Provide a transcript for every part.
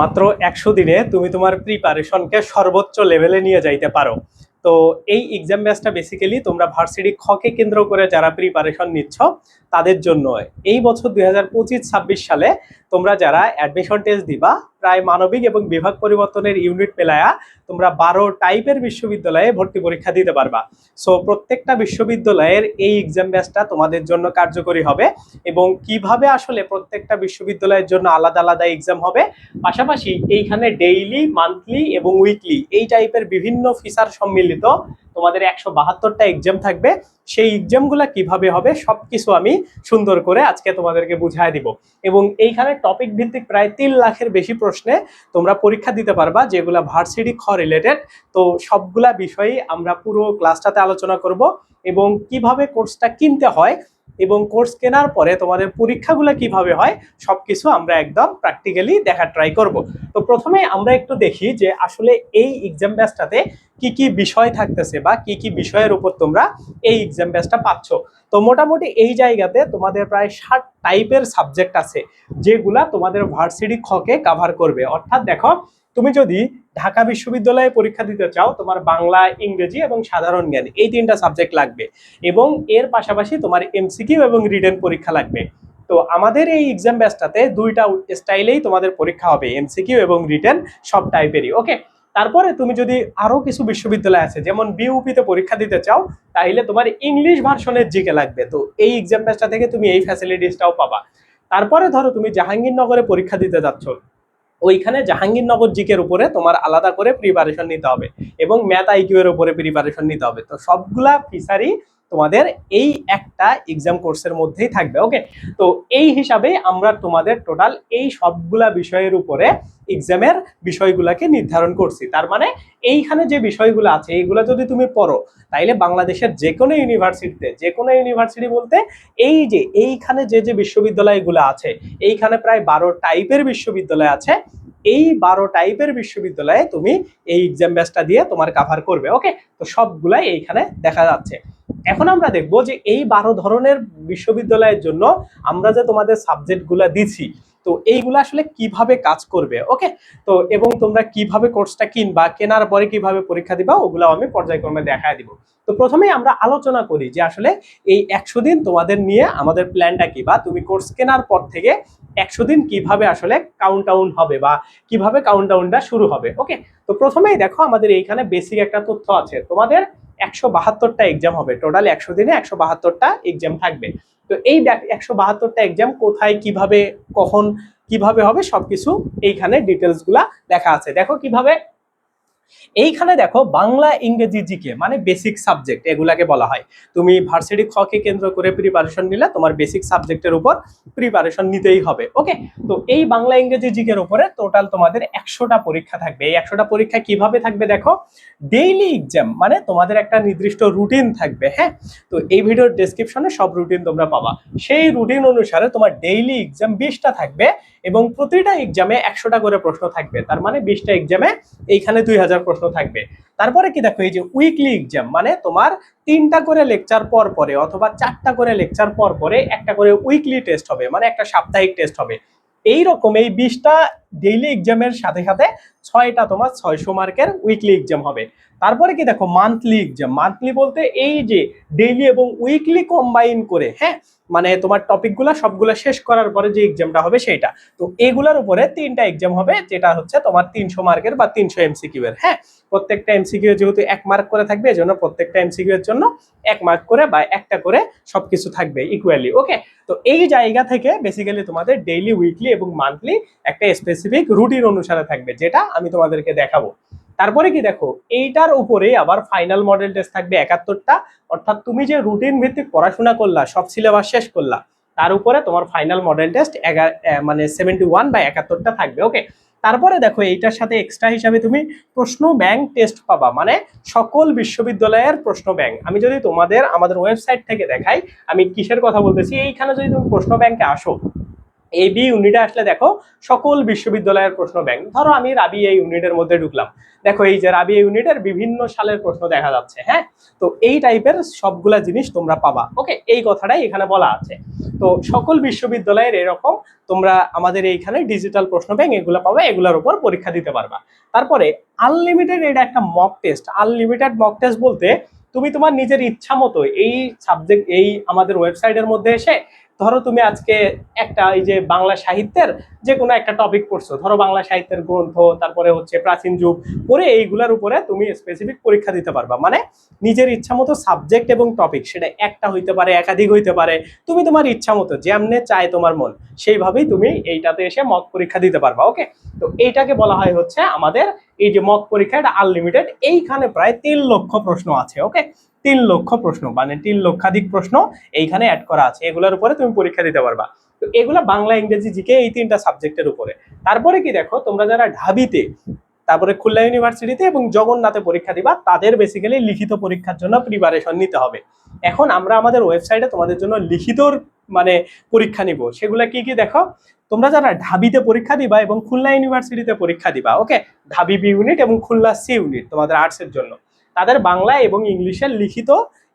মাত্র একশো দিনে তুমি তোমার প্রিপারেশনকে সর্বোচ্চ লেভেলে নিয়ে যাইতে পারো। তো এই এক্সাম ব্যাচটা বেসিক্যালি তোমরা ভার্সিটি খকে কেন্দ্র করে যারা প্রিপারেশন নিচ্ছ, তাদের জন্য। এই বছর দুই হাজার সালে তোমরা যারা অ্যাডমিশন টেস্ট দিবা প্রায় মানবিক এবং বিভাগ পরিবর্তনের ইউনিট পেলায়া তোমরা বারো টাইপের বিশ্ববিদ্যালয়ে ভর্তি পরীক্ষা দিতে পারবা। সো প্রত্যেকটা বিশ্ববিদ্যালয়ের এই এক্সাম ব্যাচটা তোমাদের জন্য কার্যকরী হবে এবং কীভাবে আসলে প্রত্যেকটা বিশ্ববিদ্যালয়ের জন্য আলাদা আলাদা এক্সাম হবে, পাশাপাশি এইখানে ডেইলি মান্থলি এবং উইকলি এই টাইপের বিভিন্ন ফিচার সম্মিলিত তোমাদের একশো বাহাত্তরটা এক্সাম থাকবে। সেই এক্সামগুলো কীভাবে হবে সবকিছু আমি সুন্দর করে আজকে তোমাদেরকে বুঝাই দিব। এবং এইখানে টপিক ভিত্তিক প্রায় তিন লাখের বেশি প্রশ্নে তোমরা পরীক্ষা দিতে পারবা, যেগুলো ভার্সিটি খ রিলেটেড তো সবগুলা বিষয়েই আমরা পুরো ক্লাসটাতে আলোচনা করব এবং কীভাবে কোর্সটা কিনতে হয় এবং কোর্স কেনার পরে তোমাদের পরীক্ষাগুলো কীভাবে হয়, সবকিছু আমরা একদম প্র্যাকটিক্যালি দেখার ট্রাই করব। তো প্রথমে আমরা একটু দেখি যে আসলে এই এক্সাম ব্যাচটাতে কি কি বিষয় থাকতেছে বা কি কি বিষয়ের উপর তোমরা এই এক্সাম ব্যাচটা পাচ্ছ। তো মোটামুটি এই জায়গাতে তোমাদের প্রায় ষাট টাইপের সাবজেক্ট আছে, যেগুলা তোমাদের ভার্সিটি খকে কাভার করবে। অর্থাৎ দেখো তুমি যদি ঢাকা বিশ্ববিদ্যালয়ে পরীক্ষা দিতে চাও, তোমার বাংলা, ইংরেজি এবং সাধারণ জ্ঞান, এই তিনটা সাবজেক্ট লাগবে। এবং এর পাশাপাশি তোমার এমসিকিউ এবং রিটেন পরীক্ষা লাগবে। তো আমাদের এই এক্সাম ব্যাচটাতে দুইটা স্টাইলেই তোমাদের পরীক্ষা হবে এমসিকিউ এবং রিটেন সব টাইপেরই ওকে তারপরে তুমি যদি আরও কিছু বিশ্ববিদ্যালয় আছে, যেমন বিউপিতে পরীক্ষা দিতে চাও তাহলে তোমার ইংলিশ ভার্সনের জিকে লাগবে। তো এই এক্সাম ব্যাচটা থেকে তুমি এই ফ্যাসিলিটিসটাও পাবা। তারপরে ধরো তুমি জাহাঙ্গীরনগরে পরীক্ষা দিতে যাচ্ছ। ওইখানে জাহাঙ্গীরনগর জিকের উপরে তোমার আলাদা করে প্রিপারেশন নিতে হবে এবং ম্যাথ আইকিউ এর উপরে প্রিপারেশন নিতে হবে। তো সবগুলা ফিচারই তোমাদের এই একটা এক্সাম কোর্সের মধ্যেই থাকবে ওকে তো এই হিসাবে আমরা তোমাদের টোটাল এই সবগুলা বিষয়ের উপরে এক্সামের বিষয়গুলোকে নির্ধারণ করছি। তার মানে এইখানে যে বিষয়গুলো আছে, এইগুলো যদি তুমি পড়ো, তাইলে বাংলাদেশের যে কোনো ইউনিভার্সিটিতে যে কোনো ইউনিভার্সিটি বলতে এই যে এইখানে যে যে বিশ্ববিদ্যালয়গুলো আছে, এইখানে প্রায় বারো টাইপের বিশ্ববিদ্যালয় আছে, এই বারো টাইপের বিশ্ববিদ্যালয়ে তুমি এই এক্সাম ব্যাচটা দিয়ে তোমার কাভার করবে ওকে তো সবগুলাই এইখানে দেখা যাচ্ছে। এখন আমরা দেখব যে এই বারো ধরনের বিশ্ববিদ্যালয়ের জন্য আমরা যে তোমাদের সাবজেক্টগুলো দিছি, তো এইগুলো আসলে কীভাবে কাজ করবে ওকে তো এবং তোমরা কীভাবে কোর্সটা কিনবা, কেনার পরে কীভাবে পরীক্ষা দিবা ওগুলো আমি পর্যায়ক্রমে দেখায় দিব। তো প্রথমেই আমরা আলোচনা করি যে আসলে এই একশো দিন তোমাদের নিয়ে আমাদের প্ল্যানটা কি বা তুমি কোর্স কেনার পর থেকে একশো দিন কীভাবে আসলে কাউন্ট ডাউন হবে বা কীভাবে কাউন্ট ডাউনটা শুরু হবে ওকে তো প্রথমেই দেখো আমাদের এইখানে বেসিক একটা তথ্য আছে। তোমাদের একশো বাহাত্তরটা এক্সাম হবে। টোটাল একশো দিনে একশো বাহাত্তরটা এক্সাম থাকবে। তো এই একশো বাহাত্তরটা এক্সাম কোথায়, কীভাবে, কখন, কীভাবে হবে সবকিছু এইখানে ডিটেলসগুলা লেখা আছে। দেখো কীভাবে এইখানে দেখো বাংলা ইংরেজি জিকে মানে বেসিক সাবজেক্ট এগুলাকে বলা হয়। তুমি ভার্সিটি খকে কেন্দ্র করে প্রিপারেশন নিলে তোমার বেসিক সাবজেক্টের উপর প্রিপারেশন নিতেই হবে ওকে তো এই বাংলা ইংরেজি জিকের উপরে টোটাল তোমাদের একশোটা পরীক্ষা থাকবে। এই একশোটা পরীক্ষা কীভাবে থাকবে দেখো? ডেইলি এক্সাম মানে তোমাদের একটা নির্দিষ্ট রুটিন থাকবে হ্যাঁ? তো এই ভিডিওর ডেসক্রিপশনে সব রুটিন তোমরা পাবা। সেই রুটিন অনুসারে তোমার ডেইলি এক্সাম বিশটা থাকবে। এবং প্রতিটা এক্সামে একশোটা করে প্রশ্ন থাকবে। তার মানে বিশটা এক্সামে এইখানে দুই হাজার প্রশ্ন থাকবে। তারপরে কি দেখো, এই যে উইকলি এক্সাম মানে তোমার তিনটা করে লেকচার পর পরে অথবা চারটা করে লেকচার পর পরে একটা করে উইকলি টেস্ট হবে মানে একটা সাপ্তাহিক টেস্ট হবে। এই রকম এই বিশটা ডেইলি এক্সামের সাথে সাথে ছয়টা তোমার ছয়শো মার্কের উইকলি এক্সাম হবে। তারপরে কি দেখো মান্থলি এক্সাম মান্থলি বলতে এই যে ডেইলি এবং উইকলি কম্বাইন করে হ্যাঁ? মানে তোমার টপিকগুলো সবগুলো শেষ করার পরে যে এক্সামটা হবে সেটা তো এগুলোর উপরে তিনটা এক্সাম হবে, যেটা হচ্ছে তোমার তিনশো মার্কের বা তিনশো এমসিকিউ এর হ্যাঁ? প্রত্যেকটা এমসিকিউ যেহেতু এক মার্ক করে থাকবে এজন্য প্রত্যেকটা এমসিকিউ এর জন্য এক মার্ক করে বা একটা করে সবকিছু থাকবে ইকুয়ালি ওকে তো এই জায়গা থেকে বেসিক্যালি তোমাদের ডেইলি উইকলি এবং মান্থলি একটা স্পেসিফিক রুটিন অনুসারে থাকবে, যেটা আমি তোমাদেরকে দেখাবো। তারপরে কি দেখো, এইটার উপরে আবার ফাইনাল মডেল টেস্ট থাকবে একাত্তরটা। অর্থাৎ তুমি যে রুটিন ভিত্তিক পড়াশোনা করলা, সব সিলেবাস শেষ করলা, তার উপরে তোমার ফাইনাল মডেল টেস্ট মানে সেভেন্টি ওয়ান বা একাত্তরটা থাকবে ওকে তারপরে দেখো, এইটার সাথে এক্সট্রা হিসাবে তুমি প্রশ্ন ব্যাংক টেস্ট পাবা মানে সকল বিশ্ববিদ্যালয়ের প্রশ্ন ব্যাংক আমি যদি তোমাদের, আমাদের ওয়েবসাইট থেকে দেখাই, আমি কিসের কথা বলতেছি, এইখানে যদি তুমি প্রশ্ন ব্যাংকে আসো এই বি ইউনিটে আসলে দেখো সকল বিশ্ববিদ্যালয়ের প্রশ্ন ব্যাংক ধরো আমি রাবি এই ইউনিটের মধ্যে ঢুকলাম। দেখো এই যে রাবি ইউনিটের বিভিন্ন সালের প্রশ্ন দেখা যাচ্ছে হ্যাঁ? তো এই টাইপের সবগুলা জিনিস তোমরা পাবা। ওকে এই কথাটাই এখানে বলা আছে। তো সকল বিশ্ববিদ্যালয়ের এরকম তোমরা আমাদের এইখানে ডিজিটাল প্রশ্ন ব্যাংক এগুলো পাবা, এগুলোর উপর পরীক্ষা দিতে পারবা। তারপরে আনলিমিটেড এটা একটা mock test unlimited mock test বলতে তুমি তোমার নিজের ইচ্ছা মতো এই সাবজেক্ট এই আমাদের ওয়েবসাইটের মধ্যে এসে ধরো তুমি আজকে একটা এই যে বাংলা সাহিত্যের যে কোনো একটা টপিক পড়ছো, ধরো বাংলা সাহিত্যের গ্রন্থ, তারপরে হচ্ছে প্রাচীন যুগ, পড়ে এইগুলোর উপরে তুমি স্পেসিফিক পরীক্ষা দিতে পারবা। মানে নিজের ইচ্ছা মতো সাবজেক্ট এবং টপিক সেটা একটা হইতে পারে, একাধিক হইতে পারে, তুমি তোমার ইচ্ছা মতো যেমনে চায় তোমার মন, সেইভাবেই তুমি এইটাতে এসে মক পরীক্ষা দিতে পারবা ওকে তো এইটাকে বলা হয় হচ্ছে আমাদের এই যে মক পরীক্ষা, এটা আনলিমিটেড এইখানে প্রায় তিন লক্ষ প্রশ্ন আছে ওকে তিন লক্ষ প্রশ্ন মানে তিন লক্ষাধিক প্রশ্ন এইখানে অ্যাড করা আছে। এগুলোর উপরে তুমি পরীক্ষা দিতে পারবা। তো এগুলো বাংলা, ইংরেজি জিকে এই তিনটা সাবজেক্টের উপরে। তারপরে কি দেখো, তোমরা যারা ঢাবিতে, তারপরে খুলনা ইউনিভার্সিটিতে এবং জগন্নাথে পরীক্ষা দিবা, তাদের বেসিক্যালি লিখিত পরীক্ষার জন্য প্রিপারেশন নিতে হবে। এখন আমরা আমাদের ওয়েবসাইটে তোমাদের জন্য লিখিতর মানে পরীক্ষা নিব। সেগুলো কি কি দেখো? তোমরা যারা ঢাবিতে পরীক্ষা দিবা এবং খুলনা ইউনিভার্সিটিতে পরীক্ষা দিবা ওকে ঢাবি বি ইউনিট এবং খুলনা সি ইউনিট তোমাদের আর্টসের জন্য। তাদের বাংলা এবং ইংলিশের লিখিত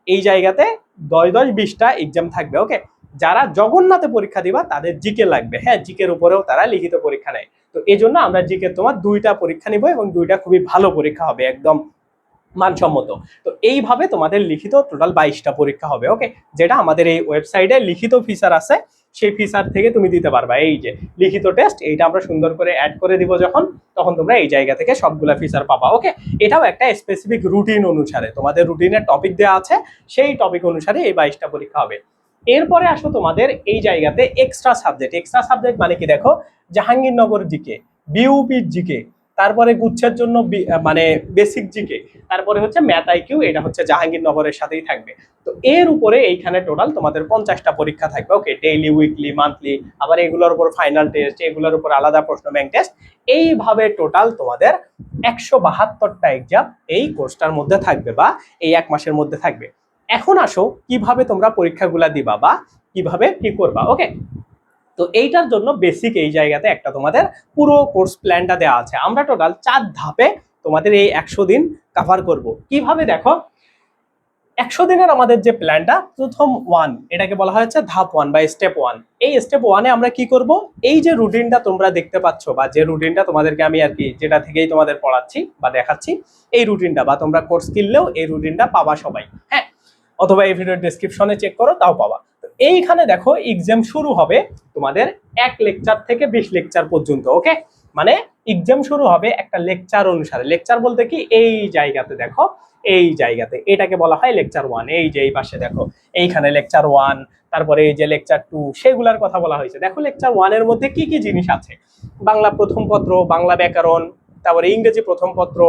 এই জায়গাতে দশ দশ বিশটা এক্সাম থাকবে ওকে যারা জগন্নাথে পরীক্ষা দিবা, তাদের জিকে লাগবে হ্যাঁ? জিকের উপরেও তারা লিখিত পরীক্ষা নেয়। তো এই জন্য আমরা জিকে তোমার দুইটা পরীক্ষা নিব এবং দুইটা খুবই ভালো পরীক্ষা হবে, একদম মানসম্মত। তো এইভাবে তোমাদের লিখিত টোটাল বাইশটা পরীক্ষা হবে ওকে যেটা আমাদের এই ওয়েবসাইটে লিখিত ফিচার আছে। সেই ফিচার থেকে তুমি দিতে পারবা। এই যে লিখিত টেস্ট এইটা আমরা সুন্দর করে অ্যাড করে দিব যখন, তখন তোমরা এই জায়গা থেকে সবগুলা ফিচার পাবা ওকে এটাও একটা স্পেসিফিক রুটিন অনুসারে। তোমাদের রুটিনের টপিক দেওয়া আছে, সেই টপিক অনুসারে এই বাইশটা পরীক্ষা হবে। এরপরে আসো তোমাদের এই জায়গাতে এক্সট্রা সাবজেক্ট এক্সট্রা সাবজেক্ট মানে কি দেখো? জাহাঙ্গীরনগর জিকে বিউপির জিকে। তারপরে গুচ্ছের জন্য মানে বেসিক জিকে, তারপরে হচ্ছে ম্যাথ আইকিউ এটা হচ্ছে জাহাঙ্গীরনগরের সাথেই থাকবে। তো এর উপরে এইখানে টোটাল তোমাদের পঞ্চাশটা পরীক্ষা থাকবে ওকে ডেইলি উইকলি মান্থলি আবার এগুলোর উপর ফাইনাল টেস্ট এগুলোর উপর আলাদা প্রশ্ন ব্যাংক টেস্ট এইভাবে টোটাল তোমাদের একশো বাহাত্তরটা এক্সাম এই কোর্সটার মধ্যে থাকবে বা এই এক মাসের মধ্যে থাকবে। এখন আসো, কীভাবে তোমরা পরীক্ষাগুলা দিবা বা কীভাবে কি করবা ওকে তো এইটার জন্য বেসিক এই জায়গাতে একটা তোমাদের পুরো কোর্স প্ল্যানটা দেওয়া আছে। আমরা টোটাল চার ধাপে তোমাদের এই একশো দিন কাভার করব। কীভাবে দেখো? একশো দিনের আমাদের যে প্ল্যানটা প্রথম ওয়ান এটাকে বলা হয়েছে ধাপ ওয়ান বা স্টেপ ওয়ান এই স্টেপ ওয়ানে আমরা কি করব? এই যে রুটিনটা তোমরা দেখতে পাচ্ছ বা যে রুটিনটা তোমাদেরকে আমি আর কি যেটা থেকেই তোমাদের পড়াচ্ছি বা দেখাচ্ছি, এই রুটিনটা বা তোমরা কোর্স কিনলেও এই রুটিনটা পাবা সবাই হ্যাঁ? অথবা এই ভিডিওর ডেসক্রিপশনে চেক করো, তাও পাবা। এইখানে দেখো এক্সাম শুরু হবে তোমাদের এক লেকচার থেকে বিশ লেকচার পর্যন্ত ওকে মানে এক্সাম শুরু হবে একটা লেকচার অনুসারে। লেকচার বলতে কি? এই জায়গাতে দেখো, এই জায়গাতে। এটাকে বলা হয় লেকচার ওয়ান এই যে এই পাশে দেখো, এইখানে লেকচার ওয়ান তারপরে এই যে লেকচার টু সেগুলার কথা বলা হয়েছে। দেখো লেকচার ওয়ানের মধ্যে কি কি জিনিস আছে? বাংলা প্রথম পত্র, বাংলা ব্যাকরণ তারপরে ইংরেজি প্রথম পত্র,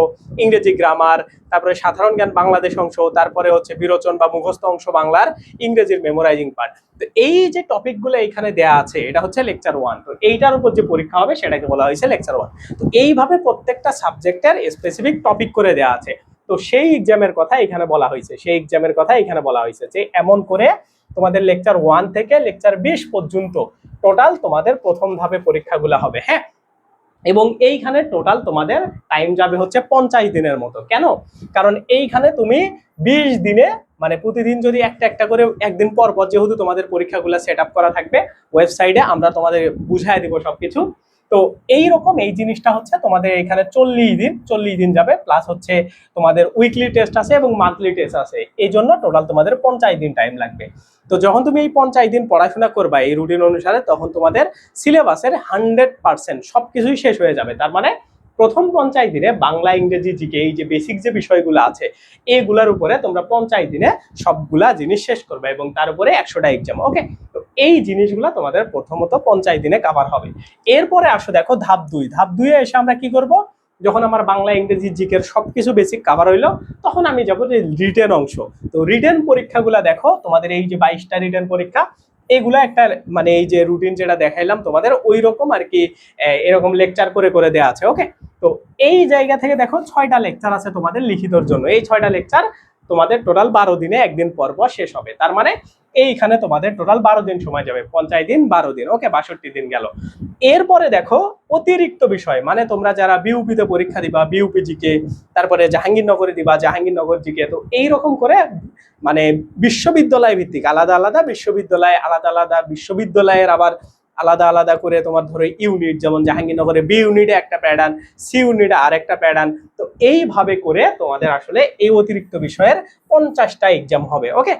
ইংরেজি গ্রামার তারপরে সাধারণ জ্ঞান বাংলাদেশ অংশ, তারপরে হচ্ছে বিরোচন বা মুখস্থ অংশ বাংলার ইংরেজির মেমোরাইজিং পার্ট তো এই যে টপিকগুলো এখানে দেয়া আছে, এটা হচ্ছে লেকচার ওয়ান তো এইটার উপর যে পরীক্ষা হবে, সেটাকে বলা হয়েছে লেকচার ওয়ান তো এইভাবে প্রত্যেকটা সাবজেক্টের স্পেসিফিক টপিক করে দেয়া আছে। তো সেই এক্সামের কথা এখানে বলা হয়েছে। সেই এক্সামের কথা এখানে বলা হয়েছে যে এমন করে তোমাদের লেকচার ওয়ান থেকে লেকচার বিশ পর্যন্ত টোটাল তোমাদের প্রথম ধাপে পরীক্ষাগুলো হবে হ্যাঁ? এবং এইখানে টোটাল তোমাদের টাইম যাবে হচ্ছে পঞ্চাশ দিনের মতো। কেন? কারণ এইখানে তুমি বিশ দিনে মানে প্রতিদিন যদি একটা একটা করে একদিন পর পর যেহেতু তোমাদের পরীক্ষাগুলো সেট করা থাকবে ওয়েবসাইটে আমরা তোমাদের বুঝাই দিব সবকিছু। তো এই রকম এই জিনিসটা হচ্ছে তোমাদের এখানে চল্লিশ দিন চল্লিশ দিন যাবে প্লাস হচ্ছে তোমাদের উইকলি টেস্ট আছে এবং মান্থলি টেস্ট আছে। এই জন্য টোটাল তোমাদের পঞ্চাশ দিন টাইম লাগবে। তো যখন তুমি এই পঞ্চাশ দিন পড়াশোনা করবা এই রুটিন অনুসারে, তখন তোমাদের সিলেবাসের হান্ড্রেড পার্সেন্ট সব কিছুই শেষ হয়ে যাবে। তার মানে প্রথম পঞ্চাশ দিনে বাংলা, ইংরেজি, জিকে এই যে বেসিক যে বিষয়গুলো আছে, এগুলার উপরে তোমরা পঞ্চাশ দিনে সবগুলা জিনিস শেষ করবে এবং তার উপরে একশোটা এক্সাম ওকে তো এই জিনিসগুলা তোমাদের প্রথমত পঞ্চাশ দিনে কাভার হবে। এরপরে আসো দেখো ধাপ দুই। ধাপ দুইয়ে এসে আমরা কি করব? যখন আমার বাংলা, ইংরেজি, জিকের সবকিছু বেসিক কাভার হইল, তখন আমি যাব যে রিটেন অংশ। তো রিটেন পরীক্ষাগুলো দেখো, তোমাদের এই যে বাইশটা রিটেন পরীক্ষা এগুলো একটা মানে এই যে রুটিন যেটা দেখাইলাম তোমাদের ওই রকম আর কি এরকম লেকচার করে করে দেওয়া আছে ওকে তো এই জায়গা থেকে দেখো ছয়টা লেকচার আছে তোমাদের লিখিতর জন্য। এই ছয়টা লেকচার তোমাদের টোটাল বারো দিনে একদিন পর পর শেষ হবে। তার মানে এইখানে তোমাদের টোটাল বারো দিন সময় যাবে। পঞ্চাশ দিন, বারো দিন। ওকে বাষট্টি দিন গেল। এরপরে দেখো অতিরিক্ত বিষয় মানে তোমরা যারা বিউপিতে পরীক্ষা দিবা বিউপি জিকে তারপরে জাহাঙ্গীরনগরে দিবা, জাহাঙ্গীরনগর জিকে তো এইরকম করে মানে বিশ্ববিদ্যালয় ভিত্তিক, আলাদা আলাদা বিশ্ববিদ্যালয়, আলাদা আলাদা বিশ্ববিদ্যালয়ের আবার আলাদা আলাদা করে তোমার ধরো ইউনিট যেমন জাহাঙ্গীরনগরে বি ইউনিটে একটা প্যাডান সি ইউনিটে আর একটা প্যাডান তো এইভাবে করে তোমাদের আসলে এই অতিরিক্ত বিষয়ের পঞ্চাশটা এক্সাম হবে ওকে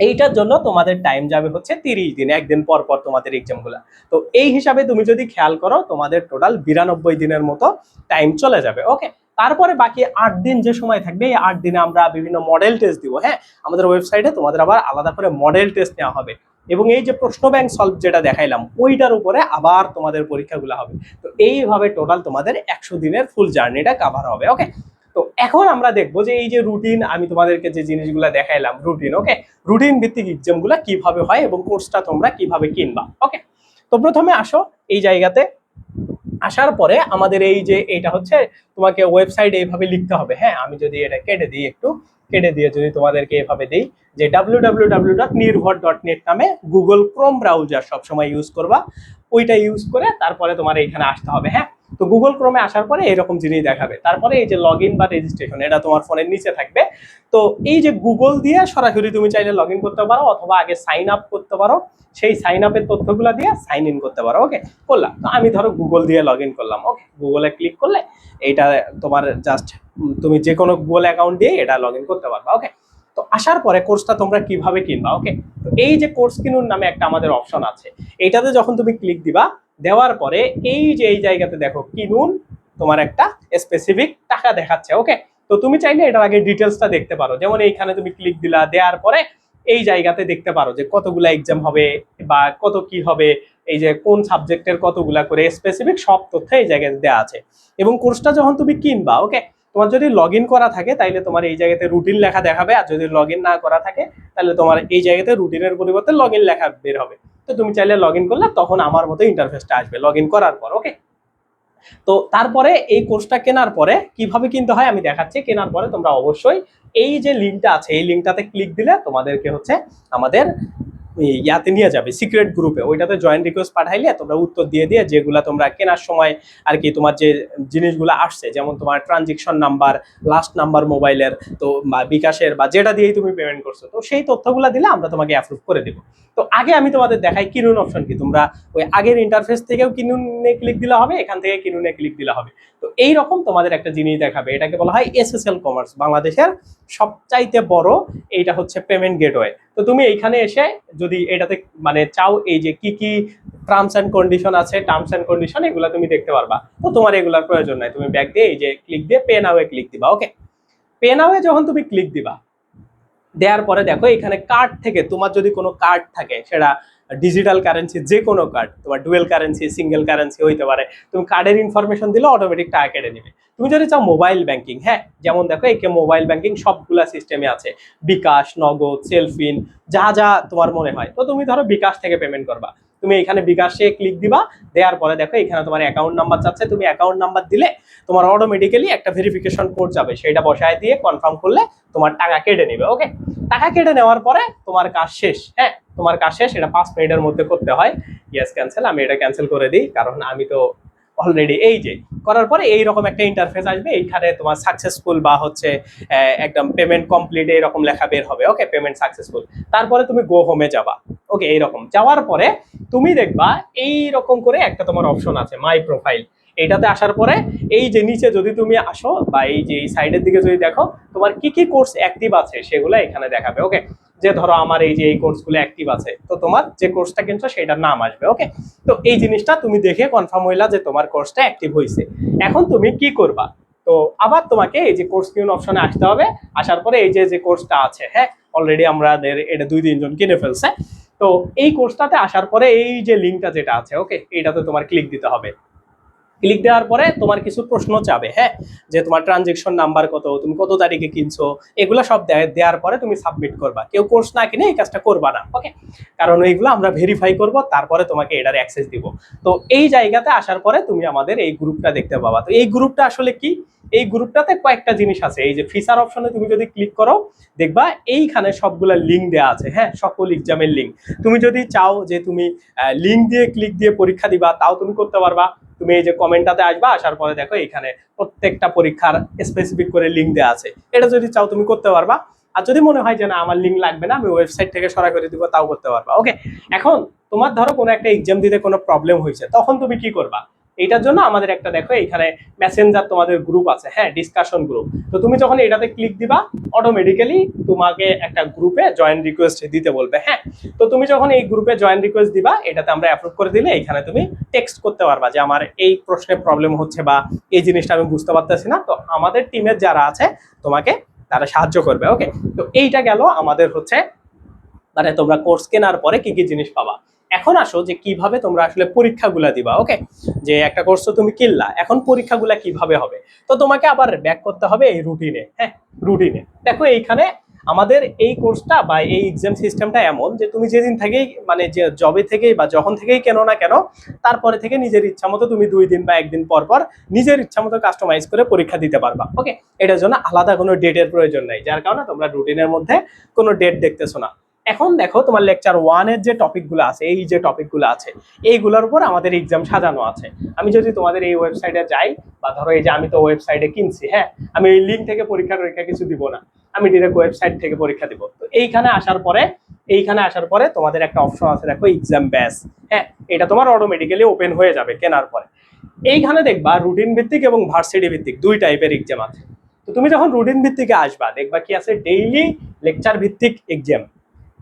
এইটার জন্য তোমাদের টাইম যাবে হচ্ছে তিরিশ দিন, একদিন পর পর তোমাদের এক্সামগুলো তো এই হিসাবে তুমি যদি খেয়াল করো, তোমাদের টোটাল বিরানব্বই দিনের মতো টাইম চলে যাবে ওকে তারপরে বাকি আট দিন যে সময় থাকবে, এই আট দিনে আমরা বিভিন্ন মডেল টেস্ট দিব হ্যাঁ? আমাদের ওয়েবসাইটে তোমাদের আবার আলাদা করে মডেল টেস্ট নেওয়া হবে। এবং এই যে প্রশ্ন ব্যাংক সলভ যেটা দেখাইলাম, ওইটার উপরে আবার তোমাদের পরীক্ষাগুলো হবে। তো এইভাবে টোটাল তোমাদের একশো দিনের ফুল জার্নিটা কাভার হবে ওকে তো এখন আমরা দেখব যে এই যে রুটিন আমি তোমাদেরকে যে জিনিসগুলো দেখাইলাম রুটিন ওকে রুটিন ভিত্তিক এক্সামগুলো কীভাবে হয় এবং কোর্সটা তোমরা কীভাবে কিনবা ওকে তো প্রথমে আসো এই জায়গাতে। আসার পরে আমাদের এই যে এটা হচ্ছে, তোমাকে ওয়েবসাইট এইভাবে লিখতে হবে হ্যাঁ? আমি যদি এটা কেটে দিই একটু, কেটে দিয়ে যদি তোমাদেরকে এভাবে দিই যে W dot Nirbhor dot net নামে গুগল ক্রোম ব্রাউজার সবসময় ইউজ করবা। ওইটা ইউজ করে তারপরে তোমার এইখানে আসতে হবে হ্যাঁ? তো গুগল ক্রোমে আসার পরে এরকম জিনিস দেখাবে। তারপরে এই যে লগ ইন বা রেজিস্ট্রেশন এটা তোমার ফোনের নিচে থাকবে। তো এই যে গুগল দিয়ে সরাসরি তুমি চাইলে লগ ইন করতে পারো অথবা আগে সাইন আপ করতে পারো। সেই সাইন আপের তথ্যগুলো দিয়ে সাইন ইন করতে পারো ওকে করলাম তো আমি ধরো গুগল দিয়ে লগ ইন করলাম ওকে গুগলে ক্লিক করলে এইটা তোমার জাস্ট তুমি যে কোনো গুগল অ্যাকাউন্ট দিয়ে এটা লগ ইন করতে পারবা ওকে তো আসার পরে কোর্সটা তোমরা কীভাবে কিনবা ওকে তো এই যে কোর্স কিনুন নামে একটা আমাদের অপশন আছে। এইটাতে যখন তুমি ক্লিক দিবা, দেওয়ার পরে এই যে এই জায়গাতে দেখো, কিনুন, তোমার একটা স্পেসিফিক টাকা দেখাচ্ছে ওকে তো তুমি চাইলে এটার আগে ডিটেলসটা দেখতে পারো। যেমন এইখানে তুমি ক্লিক দিলা, দেওয়ার পরে এই জায়গাতে দেখতে পারো যে কতগুলা এক্সাম হবে বা কত কি হবে, এই যে কোন সাবজেক্টের কতগুলা করে স্পেসিফিক সব তথ্য এই জায়গাতে দেওয়া আছে। এবং কোর্সটা যখন তুমি কিনবা ওকে তোমার যদি লগ করা থাকে তাহলে তোমার এই জায়গাতে রুটিন লেখা দেখাবে, আর যদি লগ না করা থাকে তাহলে তোমার এই জায়গাতে রুটিনের পরিবর্তে লগ লেখা বের হবে। তো তুমি চাইলে লগ করলে, তখন আমার মতো ইন্টারফেসটা আসবে লগ করার পর ওকে তো তারপরে এই কোর্সটা কেনার পরে কীভাবে কিনতে হয় আমি দেখাচ্ছি। কেনার পরে তোমরা অবশ্যই এই যে লিঙ্কটা আছে, এই লিঙ্কটাতে ক্লিক দিলে তোমাদেরকে হচ্ছে আমাদের ইয়াতে নিয়ে যাবে সিক্রেট গ্রুপে ওইটাতে জয়েন্ট রিকোয়েস্ট পাঠাইলে তোমরা উত্তর দিয়ে দিয়ে যেগুলা তোমরা কেনার সময় আর কি তোমার যে জিনিসগুলো আসছে, যেমন তোমার ট্রানজেকশন নাম্বার লাস্ট নাম্বার মোবাইলের তো বা বিকাশের বা যেটা দিয়েই তুমি পেমেন্ট করছ, তো সেই তথ্যগুলো দিলে আমরা তোমাকে অ্যাপ্রুভ করে দেবো। তো আগে আমি তোমাদের দেখাই কিনুন অপশন কি, তোমরা ওই আগের ইন্টারফেস থেকেও কিনুনে ক্লিক দিলে হবে, এখান থেকে কিনুনে ক্লিক দিলে হবে। তো এই রকম তোমাদের একটা জিনিস দেখাবে, এটাকে বলা হয় এসএসএল কমার্স বাংলাদেশের সবচাইতে বড় এইটা হচ্ছে পেমেন্ট গেটওয়ে তো তুমি এইখানে এসে যদি এটাতে মানে চাও এই যে কি কি টার্মস অ্যান্ড কন্ডিশন আছে টার্মস অ্যান্ড কন্ডিশন এগুলো তুমি দেখতে পারবা। তো তোমার এগুলোর প্রয়োজন নাই। তুমি ব্যাগ দিয়ে এই যে ক্লিক দিয়ে পে নাওয়ে ক্লিক দিবা ওকে পে নাওয়ে যখন তুমি ক্লিক দিবা, দেওয়ার পরে দেখো এখানে কার্ড থেকে তোমার যদি কোনো কার্ড থাকে, সেটা ডিজিটাল কারেন্সি যে কোনো কার্ড তোমার ডুয়েল কারেন্সি সিঙ্গেল কারেন্সি হইতে পারে। তুমি কার্ডের ইনফরমেশন দিলে অটোমেটিক টাকা কেটে নেবে। তুমি যদি চাও মোবাইল ব্যাংকিং হ্যাঁ? যেমন দেখো, একে মোবাইল ব্যাংকিং সবগুলা সিস্টেমে আছে। বিকাশ, নগদ সেলফিন যা যা তোমার মনে হয়। তো তুমি ধরো বিকাশ থেকে পেমেন্ট করবা। তুমি এখানে বিকাশে ক্লিক দিবা, দেওয়ার পরে দেখো, এখানে তোমার অ্যাকাউন্ট নাম্বার চাচ্ছে। তুমি অ্যাকাউন্ট নাম্বার দিলে তোমার অটোমেটিক্যালি একটা ভেরিফিকেশন কোড যাবে। সেটা বসায় দিয়ে কনফার্ম করলে তোমার টাকা কেটে নেবে ওকে টাকা কেটে নেওয়ার পরে তোমার কাজ শেষ হ্যাঁ? তোমার শেষ, এটা পাঁচ মিনিটের মধ্যে করতে হয়। ইয়েস ক্যান্সেল আমি এটা ক্যান্সেল করে দিই, কারণ আমি তো অলরেডি এই যে, করার পরে এইরকম একটা ইন্টারফেস আসবে, এইখানে তোমার সাকসেসফুল বা হচ্ছে একদম পেমেন্ট কমপ্লিট এইরকম লেখা বের হবে। ওকে পেমেন্ট সাকসেসফুল তারপরে তুমি গো হোমে যাবা। ওকে এইরকম। যাওয়ার পরে তুমি দেখবা এই রকম করে একটা তোমার অপশন আছে মাই প্রোফাইল এইটাতে আসার পরে এই যে নিচে যদি তুমি আসো বা এই যে এই সাইডের দিকে যদি দেখো, তোমার কি কি কোর্স অ্যাক্টিভ আছে সেগুলো এখানে দেখাবে। ওকে যে ধরো আমার এই যে এই কোর্সগুলো অ্যাক্টিভ আছে, তো তোমার যে কোর্সটা কিনছো সেটার নাম আসবে ওকে তো এই জিনিসটা তুমি দেখে কনফার্ম হইলা যে তোমার কোর্সটা অ্যাক্টিভ হয়েছে এখন তুমি কি করবা? তো আবার তোমাকে এই যে কোর্স কিউন অপশনে আসতে হবে, আসার পরে এই যে যে কোর্সটা আছে হ্যাঁ? অলরেডি আমাদের এটা দুই তিনজন কিনে ফেলছে। তো এই কোর্সটাতে আসার পরে এই যে লিঙ্কটা যেটা আছে ওকে এইটাতে তোমার ক্লিক দিতে হবে। ক্লিক দেওয়ার পরে তোমার কিছু প্রশ্ন চাবে হ্যাঁ? যে তোমার ট্রানজেকশন নাম্বার কত, তুমি কত তারিখে কিনছো, এগুলো সব দেওয়ার পরে তুমি সাবমিট করবা। কেউ কোর্স না কিনে এই কাজটা করবা না ওকে কারণ এইগুলো আমরা ভেরিফাই করব, তারপরে তোমাকে এটার অ্যাক্সেস দিব। তো এই জায়গাতে আসার পরে তুমি আমাদের এই গ্রুপটা দেখতে পাবা। তো এই গ্রুপটা আসলে কি? এই গ্রুপটাতে কয়েকটা জিনিস আছে। এই যে ফিচার অপশনে তুমি যদি ক্লিক করো, দেখবা এইখানে সবগুলা লিঙ্ক দেওয়া আছে হ্যাঁ? সকল এক্সামের লিঙ্ক তুমি যদি চাও যে তুমি লিঙ্ক দিয়ে ক্লিক দিয়ে পরীক্ষা দিবা, তাও তুমি করতে পারবা। তুমি এই যে কমেন্টটাতে আসবা, আসার পরে দেখো এখানে প্রত্যেকটা পরীক্ষার স্পেসিফিক করে লিঙ্ক দেওয়া আছে। এটা যদি চাও তুমি করতে পারবা। আর যদি মনে হয় যে না, আমার লিঙ্ক লাগবে না, আমি ওয়েবসাইট থেকে সরাই করে দিব, তাও করতে পারবা। ওকে এখন তোমার ধরো কোনো একটা এক্সাম দিতে কোনো প্রবলেম হয়েছে, তখন তুমি কি করবা? এটার জন্য আমাদের একটা দেখো এখানে মেসেঞ্জার তোমাদের গ্রুপ আছে হ্যাঁ ডিসকাশন গ্রুপ তো তুমি যখন এটাতে ক্লিক দিবা অটোমেটিক্যালি তোমাকে একটা গ্রুপে জয়েন রিকোয়েস্ট দিতে বলবে হ্যাঁ? তো তুমি যখন এই গ্রুপে জয়েন রিকোয়েস্ট দিবা, এটাতে আমরা অ্যাপ্রুভ করে দিলে এখানে তুমি টেক্সট করতে পারবা যে আমার এই প্রশ্নে প্রবলেম হচ্ছে বা এই জিনিসটা আমি বুঝতে পারতেছি না। তো আমাদের টিমের যারা আছে, তোমাকে তারা সাহায্য করবে ওকে তো এইটা গেল আমাদের হচ্ছে মানে তোমরা কোর্স কেনার পরে কি কি জিনিস পাবা। এখন আসো যে কীভাবে তোমরা আসলে পরীক্ষাগুলা দিবা ওকে যে একটা কোর্স তো তুমি কিনলা, এখন পরীক্ষাগুলা কীভাবে হবে? তো তোমাকে আবার ব্যাক করতে হবে এই রুটিনে হ্যাঁ? রুটিনে দেখো এইখানে আমাদের এই কোর্সটা বা এই এক্সাম সিস্টেমটা এমন যে তুমি যেদিন থেকেই মানে যে জবে থেকেই বা যখন থেকেই কেন না কেন, তারপরে থেকে নিজের ইচ্ছা মতো তুমি দুই দিন বা একদিন পর পর নিজের ইচ্ছা মতো কাস্টমাইজ করে পরীক্ষা দিতে পারবা ওকে এটার জন্য আলাদা কোনো ডেটের প্রয়োজন নাই। যার কারণে তোমরা রুটিনের মধ্যে কোনো ডেট দেখতেছো না। এখন দেখো তোমার লেকচার ওয়ানের যে টপিকগুলো আছে, এই যে টপিকগুলো আছে, এইগুলোর উপর আমাদের এক্সাম সাজানো আছে। আমি যদি তোমাদের এই ওয়েবসাইটে যাই, বা ধরো এই যে আমি তো ওয়েবসাইটে কিনছি হ্যাঁ আমি এই লিঙ্ক থেকে পরীক্ষা টরীক্ষা কিছু দিব না। আমি ডিরেক্ট ওয়েবসাইট থেকে পরীক্ষা দিব। তো এইখানে আসার পরে, এইখানে আসার পরে তোমাদের একটা অপশন আছে, দেখো এক্সাম ব্যাস হ্যাঁ এটা তোমার অটোমেটিক্যালি ওপেন হয়ে যাবে কেনার পরে। এইখানে দেখবা রুটিন ভিত্তিক এবং ভার্সিটি ভিত্তিক দুই টাইপের এক্সাম আছে। তো তুমি যখন রুটিন ভিত্তিকে আসবা, দেখবা কি আছে ডেইলি লেকচার ভিত্তিক এক্সাম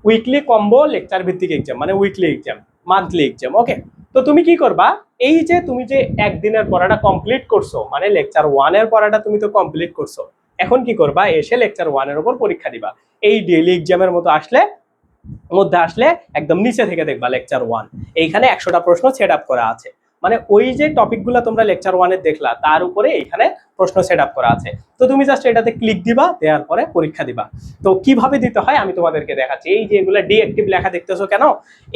উইকলি কম্বো লেকচার ভিত্তিক এক্সাম মানে weekly exam monthly exam okay তো তুমি কি করবা? এই যে তুমি যে একদিনের পড়াটা কমপ্লিট করছ মানে লেকচার ওয়ানের পড়াটা তুমি তো কমপ্লিট করছ, এখন কি করবা? এসে লেকচার ওয়ানের উপর পরীক্ষা দিবা। এই ডেইলি এক্সামের মতো আসলে, মধ্যে আসলে একদম নিচে থেকে দেখবা লেকচার ওয়ান এইখানে একশোটা প্রশ্ন সেট আপ করা আছে। মানে ওই যে টপিকগুলো তোমরা লেকচার ওয়ানে দেখলা, তার উপরে এখানে প্রশ্ন সেট আপ করা আছে। তো তুমি জাস্ট এটাতে ক্লিক দিবা, দেওয়ার পরে পরীক্ষা দিবা। তো কীভাবে দিতে হয় আমি তোমাদেরকে দেখাচ্ছি। এই যে এগুলো ডিএক্টিভ লেখা দেখতেছো কেন?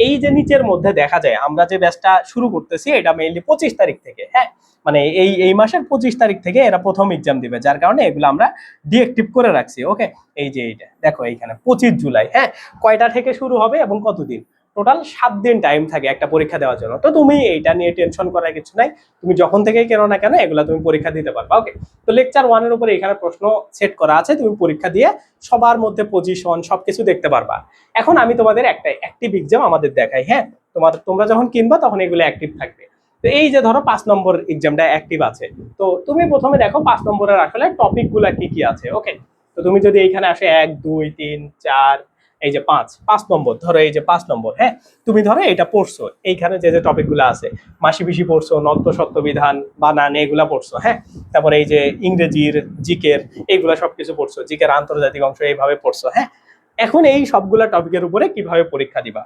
এই যে নিচের মধ্যে দেখা যায়, আমরা যে ব্যাচটা শুরু করতেছি, এটা মেইনলি পঁচিশ তারিখ থেকে হ্যাঁ? মানে এই এই মাসের পঁচিশ তারিখ থেকে এরা প্রথম এক্সাম দিবে, যার কারণে এগুলো আমরা ডিএক্টিভ করে রাখছি ওকে এই যে এইটা, দেখো এইখানে, পঁচিশ জুলাই হ্যাঁ? কয়টা থেকে শুরু হবে এবং কতদিন? টোটাল সাত দিন টাইম থাকে একটা পরীক্ষা দেওয়ার জন্য। তো তুমি এইটা নিয়ে টেনশন করার কিছু নাই। তুমি যখন থেকেই কেন না কেন, এগুলো তুমি পরীক্ষা দিতে পারবা। ওকে তো লেকচার ওয়ানের উপরে এখানে প্রশ্ন সেট করা আছে। তুমি পরীক্ষা দিয়ে সবার মধ্যে পজিশন সবকিছু দেখতে পারবা। এখন আমি তোমাদের একটা অ্যাক্টিভ এক্সাম আমাদের দেখাই হ্যাঁ? তোমার, তোমরা যখন কিনবা তখন এগুলো অ্যাক্টিভ থাকবে। তো এই যে ধরো পাঁচ নম্বর এক্সামটা অ্যাক্টিভ আছে। তো তুমি প্রথমে দেখো পাঁচ নম্বরের আসলে টপিকগুলো কি কি আছে। ওকে তো তুমি যদি এইখানে আসে এক, দুই, তিন, চার এই যে পাঁচ পাঁচ নম্বর, ধরো এই যে পাঁচ নম্বর হ্যাঁ? তুমি ধরো এটা পড়ছো, এইখানে যে যে টপিকগুলো আছে, মাসি পিসি পড়ছো নত্য সত্য বিধান, বানান, এগুলা পড়ছো হ্যাঁ? তারপরে এই যে ইংরেজির, জিকের, এইগুলা সবকিছু পড়ছো, জিকের আন্তর্জাতিক অংশ এইভাবে পড়ছো হ্যাঁ? এখন এই সবগুলা টপিকের উপরে কীভাবে পরীক্ষা দিবা?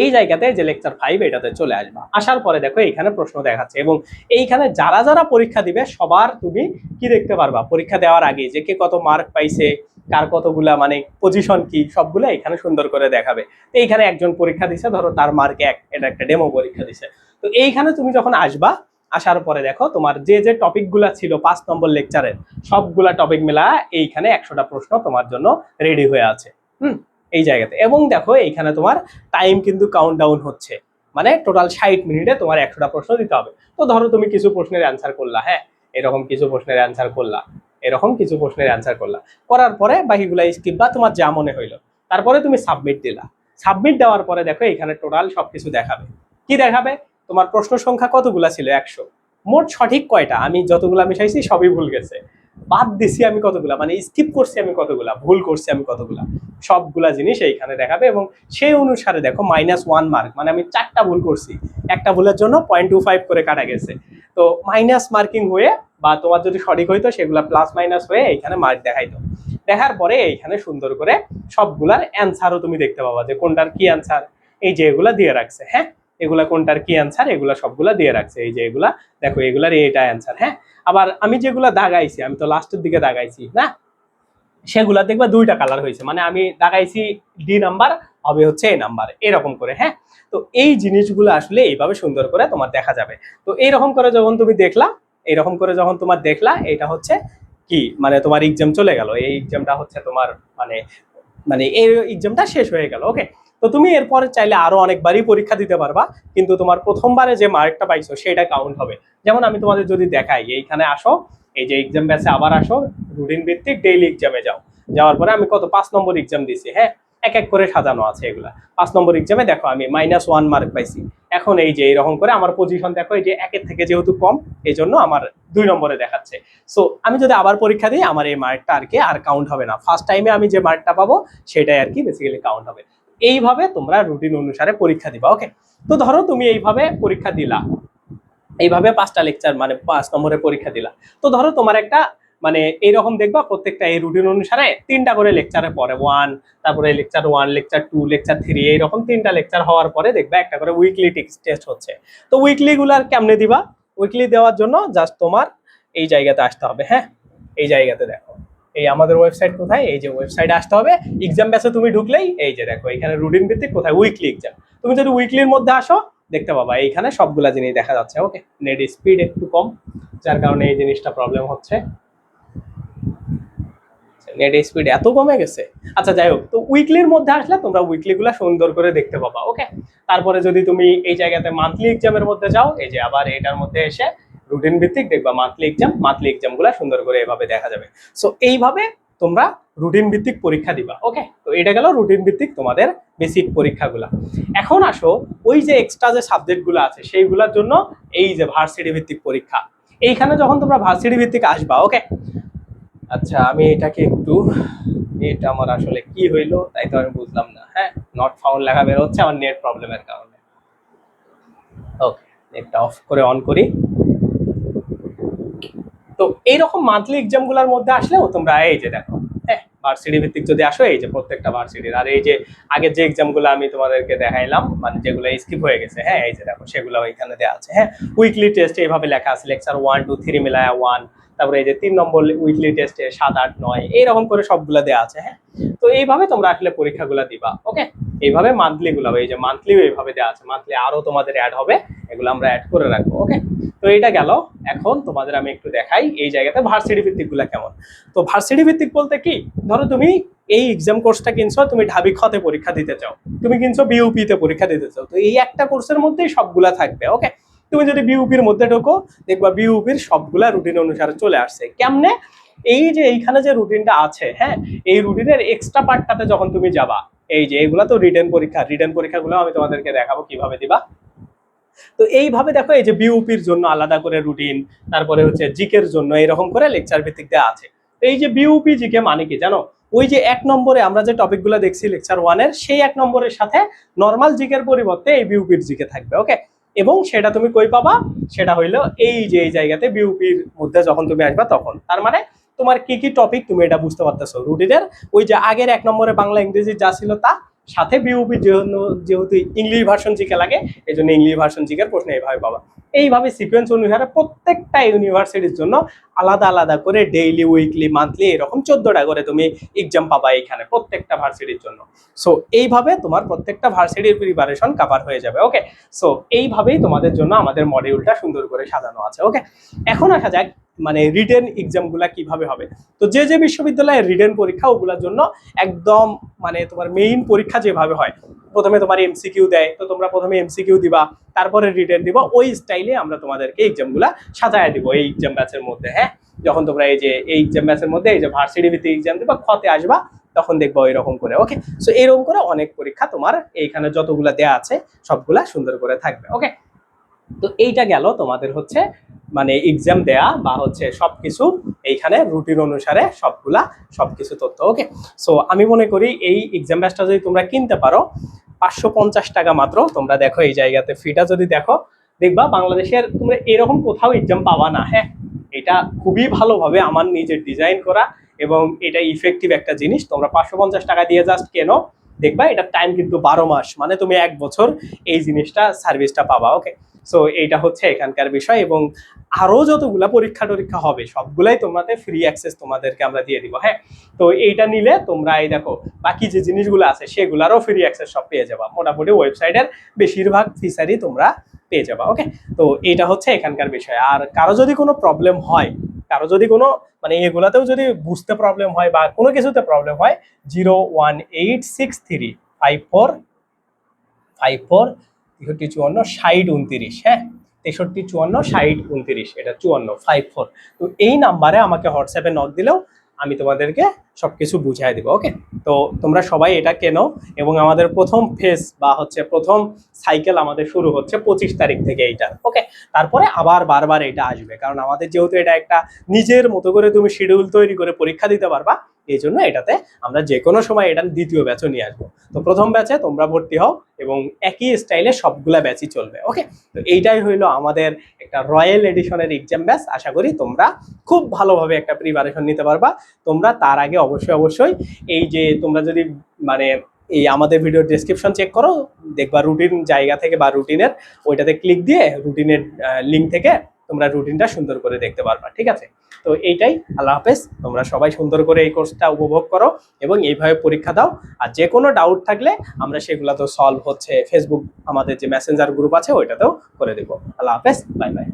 এই জায়গাতে যে লেকচার ফাইভ এটাতে চলে আসবা। আসার পরে দেখো এইখানে প্রশ্ন দেখাচ্ছে এবং এইখানে যারা যারা পরীক্ষা দিবে, সবার তুমি কি দেখতে পারবা? পরীক্ষা দেওয়ার আগে যে কে কত মার্ক পাইছে কার কতগুলা মানে পজিশন কি, সবগুলো এখানে সুন্দর করে দেখাবে। তো এইখানে একজন পরীক্ষা দিছে, ধরো তার মার্ক এক, এটা একটা ডেমো পরীক্ষা দিছে। তো এইখানে তুমি যখন আসবা, আসার পরে দেখো তোমার যে যে টপিকগুলা ছিল পাঁচ নম্বর লেকচারের সবগুলা টপিক মেলা এইখানে একশোটা প্রশ্ন তোমার জন্য রেডি হয়ে আছে। হুম? এই জায়গাতে। এবং দেখো এইখানে তোমার টাইম কিন্তু কাউন্ট ডাউন হচ্ছে। মানে টোটাল ষাট মিনিটে তোমার একশোটা প্রশ্ন দিতে হবে। তো ধরো তুমি কিছু প্রশ্নের অ্যান্সার করলা হ্যাঁ? এরকম কিছু প্রশ্নের অ্যান্সার করলা। এরকম কিছু প্রশ্নের অ্যান্সার করলা। করার পরে বাকিগুলা স্কিপ বা তোমার যা মনে হইল। তারপরে তুমি সাবমিট দিলা। সাবমিট দেওয়ার পরে দেখো এখানে টোটাল সবকিছু দেখাবে। কি দেখাবে? তোমার প্রশ্ন সংখ্যা কতগুলা ছিল? একশো। মোট সঠিক কয়টা? আমি যতগুলা মিশাইছি, সবই ভুল গেছে। বাদ দিছি আমি কতগুলা মানে স্কিপ করছি আমি কতগুলা, ভুল করছি আমি কতগুলা। সবগুলা জিনিস এইখানে দেখাবে এবং সেই অনুসারে দেখো মাইনাস ওয়ান মার্ক মানে আমি চারটা ভুল করছি। একটা ভুলের জন্য পয়েন্ট টু ফাইভ করে কাটা গেছে। তো মাইনাস মার্কিং হয়ে বা তোমার যদি সঠিক হইতো, সেগুলা প্লাস মাইনাস হয়ে এইখানে মার্ক দেখাইতো। দেখার পরে এইখানে সুন্দর করে সবগুলার অ্যান্সারও তুমি দেখতে পাবা যে কোনটার কি অ্যান্সার এই যে এগুলা দিয়ে রাখছে হ্যাঁ? এগুলা কোনটার কি অ্যান্সার এগুলা সবগুলা দিয়ে রাখছে। এই যে এগুলা, দেখো এগুলার এটা অ্যান্সার হ্যাঁ? আবার আমি যেগুলা দাগাইছি, আমি তো লাস্টের দিকে দাগাইছি, না? সেগুলা দেখবা দুইটা কালার হয়েছে মানে আমি দাগাইছি ডি নাম্বার হবে হচ্ছে এই নাম্বার এরকম করে হ্যাঁ? তো এই জিনিসগুলো আসলে এইভাবে সুন্দর করে তোমার দেখা যাবে। তো এইরকম করে যখন তুমি দেখলা এরকম করে যখন তোমার দেখলা, এটা হচ্ছে কি? মানে তোমার এক্সাম চলে গেল। এই এক্সামটা হচ্ছে তোমার মানে মানে এই এক্সামটা শেষ হয়ে গেল ওকে তো তুমি এরপরে চাইলে আরও অনেকবারই পরীক্ষা দিতে পারবা, কিন্তু তোমার প্রথমবারে যে মার্কটা পাইছো, সেটা কাউন্ট হবে। যেমন আমি তোমাদের যদি দেখাই, এইখানে আসো, এই যে এক্সাম ব্যাচে আবার আসো রুটিন ভিত্তিক ডেইলি এক্সামে যাও। যাওয়ার পরে আমি কত? পাঁচ নম্বর এক্সাম দিছি হ্যাঁ? এক এক করে সাজানো আছে এগুলা। পাঁচ নম্বর এক্সামে দেখো আমি মাইনাস ওয়ান মার্ক পাইছি। এখন এই যে এরকম করে আমার পজিশন দেখো, এই যে একের থেকে যেহেতু কম এই জন্য আমার দুই নম্বরে দেখাচ্ছে। সো আমি যদি আবার পরীক্ষা দিই, আমার এই মার্কটা আর কি আর কাউন্ট হবে না। ফার্স্ট টাইমে আমি যে মার্কটা পাবো, সেটাই আর কি বেসিক্যালি কাউন্ট হবে। এইভাবে তোমরা রুটিন অনুসারে পরীক্ষা দিবা ওকে তো ধরো তুমি এইভাবে পরীক্ষা দিলা। এইভাবে পাঁচটা লেকচার মানে পাঁচ নম্বরে পরীক্ষা দিলা। তো ধরো তোমার একটা মানে এইরকম দেখবা প্রত্যেকটা এই রুটিন অনুসারে তিনটা করে লেকচারে পরে ওয়ান তারপরে lecture one lecture two lecture three এইরকম তিনটা লেকচার হওয়ার পরে দেখবা একটা করে উইকলি টেস্ট হচ্ছে। তো উইকলি গুলার কেমনে দিবা? উইকলি দেওয়ার জন্য জাস্ট তোমার এই জায়গাতে আসতে হবে হ্যাঁ? এই জায়গাতে দেখো। এই আমাদের ওয়েবসাইট কোথায়? এই যে ওয়েবসাইটে আসতে হবে। এক্সাম ব্যাচে তুমি ঢুকলেই এই যে দেখো, এখানে রুটিন ভিত্তিক কোথায়? উইকলি এক্সাম তুমি যদি উইকলির মধ্যে আসো, দেখতে পাবা এইখানে সবগুলা জিনিস দেখা যাচ্ছে ওকে নেট স্পিড একটু কম, যার কারণে এই জিনিসটা প্রবলেম হচ্ছে। নেট স্পিড এত কমে গেছে। আচ্ছা যাই হোক, তো উইকলির মধ্যে আসলে তোমরা উইকলি গুলা সুন্দর করে দেখতে পাবা ওকে তারপরে যদি তুমি এই জায়গাতে মান্থলি এক্সামের মধ্যে যাও, এই যে আবার এটার মধ্যে এসে রুটিন ভিত্তিক দেখবা মান্থলি এক্সাম মান্থলি এক্সামগুলা সুন্দর করে এভাবে দেখা যাবে। সো এইভাবে তোমরা রুটিন ভিত্তিক পরীক্ষা দিবা ওকে তো এটা গেল রুটিন ভিত্তিক তোমাদের বেসিক পরীক্ষাগুলা। এখন আসো, ওই যে এক্সট্রা যে সাবজেক্টগুলো আছে, সেইগুলোর জন্য এই যে ভার্সিটি ভিত্তিক পরীক্ষা। এইখানে যখন তোমরা ভার্সিটি ভিত্তিক আসবা ওকে আচ্ছা আমি এটাকে একটু এটা আমার আসলে কি হইল তাই তো আমি বুঝলাম না। হ্যাঁ নট ফাউন্ড লেখা বের হচ্ছে আমার নেট প্রবলেমের কারণে। ওকে নেটটা অফ করে অন করি। তো এইরকম মান্থলি এক্সামগুলোর মধ্যে আসলেও তোমরা এই যে দেখো হ্যাঁ ভার্সিটি ভিত্তিক যদি আসো, এই যে প্রত্যেকটা ভার্সিটির আর এই যে আগে যে এক্সামগুলো আমি তোমাদেরকে দেখাইলাম মানে যেগুলো স্কিপ হয়ে গেছে হ্যাঁ এই যে দেখো, সেগুলো এখানে দেওয়া আছে হ্যাঁ। উইকলি টেস্ট এইভাবে লেখা আছে লেকচার ওয়ান টু থ্রি মিলায়া ওয়ান তারপরে এই যে তিন নম্বর উইকলি টেস্টে সাত, আট, নয়, এইরকম করে সবগুলো দেওয়া আছে হ্যাঁ? তো এইভাবে তোমরা আসলে পরীক্ষাগুলো দিবা ওকে এইভাবে মান্থলি গুলো এই যে মান্থলিও এইভাবে দেওয়া আছে মান্থলি আরও তোমাদের অ্যাড হবে, এগুলো আমরা অ্যাড করে রাখব ওকে তো এটা গেল, এখন তোমাদের আমি একটু দেখাই এই জায়গাতে ভার্সিটি ভিত্তিকগুলা কেমন। তো ভার্সিটি ভিত্তিক বলতে কি? ধরো তুমি এই এক্সাম কোর্সটা কিনছো, তুমি ঢাবি খতে পরীক্ষা দিতে চাও, তুমি কিনছো বিউপি তে পরীক্ষা দিতে চাও, তো এই একটা কোর্সের মধ্যেই সবগুলা থাকবে ওকে তুমি যদি বিউপির মধ্যে ঢোকো, দেখবা বিউপির সবগুলা রুটিন অনুসারে চলে আসছে। কেমনে? এই যে এইখানে যে রুটিনটা আছে হ্যাঁ এই রুটিনের এক্সট্রা পার্টটাতে যখন তুমি যাবা, এই যে এগুলা তো রিটেন পরীক্ষা রিটেন পরীক্ষাগুলো আমি তোমাদেরকে দেখাবো কীভাবে দিবা। তো এইভাবে দেখো, এই যে বিউপির জন্য আলাদা করে রুটিন তারপরে হচ্ছে জিকের জন্য এরকম করে লেকচার ভিত্তিক দেওয়া আছে। তো এই যে বিউপি জিকে মানে কি জানো? ওই যে এক নম্বরে আমরা যে টপিকগুলো দেখছি লেকচার ওয়ানের সেই এক নম্বরের সাথে নর্মাল জিকের পরিবর্তে এই বিউপির জিকে থাকবে ওকে এবং সেটা তুমি কই পাবা? সেটা হইল এই যে এই জায়গাতে বিউপির মধ্যে যখন তুমি আসবা তখন। তার মানে তোমার কি কি টপিক তুমি এটা বুঝতে পারতেছো? রুটিনের ওই যে আগের এক নম্বরে বাংলা, ইংরেজি যা ছিল তা, সাথে বিউপির জন্য যেহেতু ইংলিশ ভার্সন জিকে লাগে এই জন্য ইংলিশ ভার্সন জিকের প্রশ্ন এইভাবে পাবা। এইভাবে সিকোয়েন্স অনুসারে প্রত্যেকটা ইউনিভার্সিটির জন্য আলাদা আলাদা করে ডেইলি উইকলি মান্থলি এরকম চোদ্দটা করে তুমি এক্সাম পাবা এখানে প্রত্যেকটা ভার্সিটির জন্য। সো এইভাবে তোমার প্রত্যেকটা ভার্সিটির প্রিপারেশন কাভার হয়ে যাবে ওকে সো এইভাবেই তোমাদের জন্য আমাদের মডিউলটা সুন্দর করে সাজানো আছে ওকে এখন আসা যাক মানে রিটেন এক্সামগুলা কীভাবে হবে। তো যে যে বিশ্ববিদ্যালয়ে রিটেন পরীক্ষা, ওগুলোর জন্য একদম মানে তোমার মেইন পরীক্ষা যেভাবে হয়, প্রথমে তোমার এমসিকিউ দেয়, তো তোমরা প্রথমে এমসিকিউ দিবা, তারপরে রিটেন দিবা, ওই স্টাইলে আমরা তোমাদেরকে এক্সামগুলা সাজায় দিব এই এক্সাম ব্যাচের মধ্যে হ্যাঁ? যখন তোমরা এই যে, এই এক্সাম ব্যাচের মধ্যে এই যে ভার্সিটি ভিত্তিক এক্সাম দিবা খতে আসবা, তখন দেখব এরকম করে ওকে সো এরকম করে অনেক পরীক্ষা তোমার এইখানে যতগুলা দেয়া আছে, সবগুলা সুন্দর করে থাকবে ওকে তো এইটা গেল তোমাদের হচ্ছে মানে এক্সাম দেয়া বা হচ্ছে সবকিছু এইখানে রুটিন অনুসারে সবগুলা, সবকিছু তথ্য ওকে সো আমি মনে করি এই এক্সাম ব্যাচটা যদি তোমরা কিনতে পারো, পাঁচশো পঞ্চাশ টাকা মাত্র তোমরা দেখো এই জায়গাতে ফিটা যদি দেখো দেখবা বাংলাদেশে আর তোমরা এরকম কোথাও এক্সাম পাবা না হ্যাঁ? এটা খুবই ভালোভাবে আমার নিজের ডিজাইন করা এবং এটা ইফেক্টিভ একটা জিনিস। তোমরা পাঁচশো পঞ্চাশ টাকা দিয়ে জাস্ট কেনো? দেখবা এটা টাইম কিন্তু বারো মাস মানে তুমি এক বছর এই জিনিসটা সার্ভিসটা পাবা ওকে সো এইটা হচ্ছে এখানকার বিষয় এবং আরও যতগুলা পরীক্ষা টরীক্ষা হবে, সবগুলাই তোমাদের ফ্রি অ্যাক্সেস তোমাদেরকে আমরা দিয়ে দিব হ্যাঁ? তো এইটা নিলে তোমরা এই দেখো, বাকি যে জিনিসগুলো আছে সেগুলারও ফ্রি অ্যাক্সেস সব পেয়ে যাবা। মোটামুটি ওয়েবসাইটের বেশিরভাগ ফিচারই তোমরা পেয়ে যাবা ওকে তো এইটা হচ্ছে এখানকার বিষয়। আর কারও যদি কোনো প্রবলেম হয়, কারও যদি কোনো মানে এগুলাতেও যদি বুঝতে প্রবলেম হয় বা কোনো কিছুতে প্রবলেম হয় zero one eight six three five four five four তেষট্টি চুয়ান্ন, ষাট উনতিরিশ হ্যাঁ? তেষট্টি চুয়ান্ন, ষাট উনতিরিশ, এটা চুয়ান্ন ফাইভ ফোর তো এই নাম্বারে আমাকে হোয়াটসঅ্যাপে নক দিলেও আমি তোমাদেরকে সবকিছু বুঝাই দেবো ওকে তো তোমরা সবাই এটা কেনো এবং আমাদের প্রথম ফেজ বা হচ্ছে প্রথম সাইকেল আমাদের শুরু হচ্ছে পঁচিশ তারিখ থেকে এইটা ওকে তারপরে আবার বারবার এটা আসবে, কারণ আমাদের যেহেতু এটা একটা নিজের মতো করে তুমি শিডিউল তৈরি করে পরীক্ষা দিতে পারবা এই জন্য এটাতে আমরা যে কোনো সময় এটা দ্বিতীয় ব্যাচও নিয়ে আসব। তো প্রথম ব্যাচে তোমরা ভর্তি হও এবং একই স্টাইলে সবগুলা ব্যাচই চলবে ওকে তো এইটাই হইল আমাদের একটা রয়্যাল এডিশনের এক্সাম ব্যাচ আশা করি তোমরা খুব ভালোভাবে একটা প্রিপারেশন নিতে পারবা। তোমরা তার আগে অবশ্যই অবশ্যই এই যে তোমরা যদি মানে এই আমাদের ভিডিও ডেসক্রিপশন চেক করো, দেখবা রুটিন জায়গা থেকে বা রুটিনের ওইটাতে ক্লিক দিয়ে রুটিনের লিঙ্ক থেকে তোমরা রুটিনটা সুন্দর করে দেখতে পারবা, ঠিক আছে? তো এইটাই। আল্লাহ হাফেজ, তোমরা সবাই সুন্দর করে এই কোর্সটা উপভোগ করো এবং এইভাবে পরীক্ষা দাও। আর যে কোনো ডাউট থাকলে আমরা সেগুলো তো সলভ হচ্ছে ফেসবুক আমাদের যে মেসেঞ্জার গ্রুপ আছে, ওইটাতেও করে দেবো। আল্লাহ হাফেজ বাই বাই